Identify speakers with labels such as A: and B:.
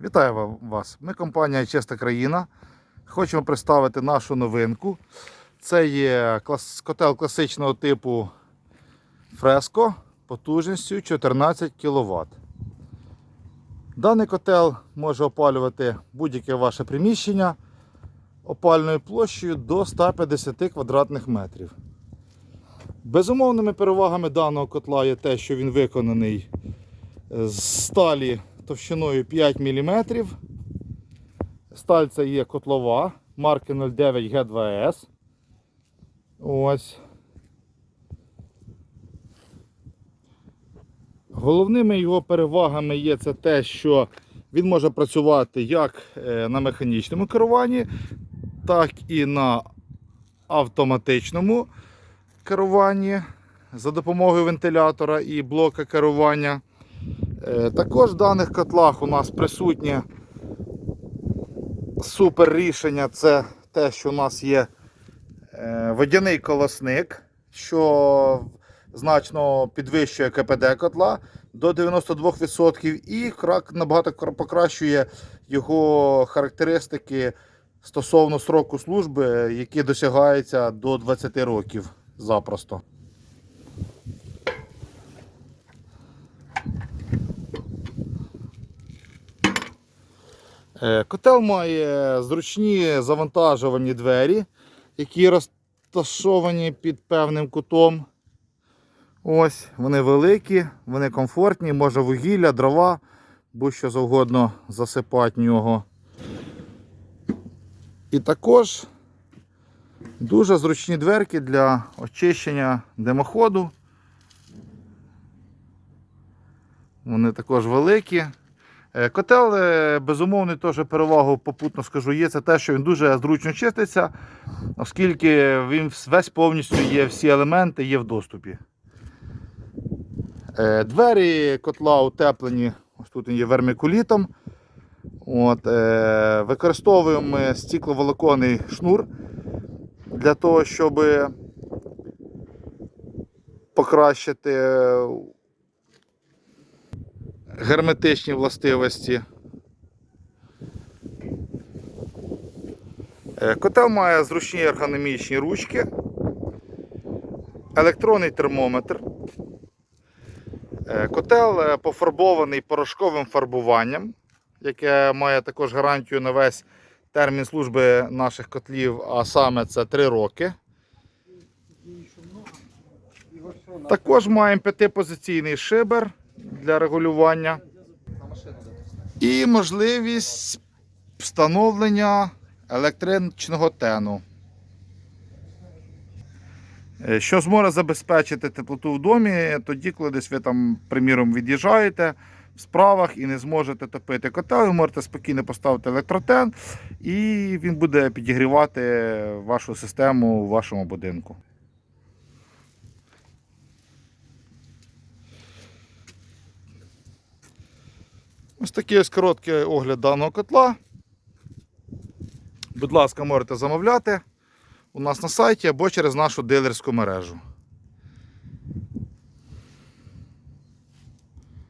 A: Вітаю ва- вас! Ми компанія Чиста країна. Хочемо представити нашу новинку. Це є котел класичного типу Фреско потужністю 14 кВт. Даний котел може опалювати будь-яке ваше приміщення опальною площею до 150 квадратних метрів. Безумовними перевагами даного котла є те, що він виконаний з сталі товщиною 5 мм. Сталь це є котлова марки 09 G2S. Ось. Головними його перевагами є це те, що він може працювати як е, на механічному керуванні, так і на автоматичному керуванні за допомогою вентилятора і блока керування. Е, Також в даних котлах у нас присутнє супер рішення це те, що у нас є е, водяний колосник, що значно підвищує КПД котла до 92% і набагато покращує його характеристики стосовно сроку служби, які досягаються до 20 років запросто. Котел має зручні завантажувальні двері, які розташовані під певним кутом. Ось, вони великі, вони комфортні, може вугілля, дрова, будь-що завгодно засипати нього. І також дуже зручні дверки для очищення димоходу. Вони також великі. Е, Котел, безумовно, теж перевагу попутно скажу, є це те, що він дуже зручно чиститься, оскільки він весь повністю є, всі елементи є в доступі. Е, Двері котла утеплені, ось тут є вермикулітом. От, е, використовуємо стікловолоконний шнур для того, щоб покращити е, герметичні властивості. Е, Котел має зручні ергономічні ручки, електронний термометр. Е, Котел е, пофарбований порошковим фарбуванням, яке має також гарантію на весь термін служби наших котлів, а саме це 3 роки. Також маємо п'ятипозиційний шибер для регулювання. І можливість встановлення електричного тену. Е, Що зможе забезпечити теплоту в домі, тоді, коли десь ви там, приміром, від'їжджаєте в справах і не зможете топити котел, ви можете спокійно поставити електротен, і він буде підігрівати вашу систему в вашому будинку. Ось такий ось короткий огляд даного котла. Будь ласка, можете замовляти у нас на сайті або через нашу дилерську мережу.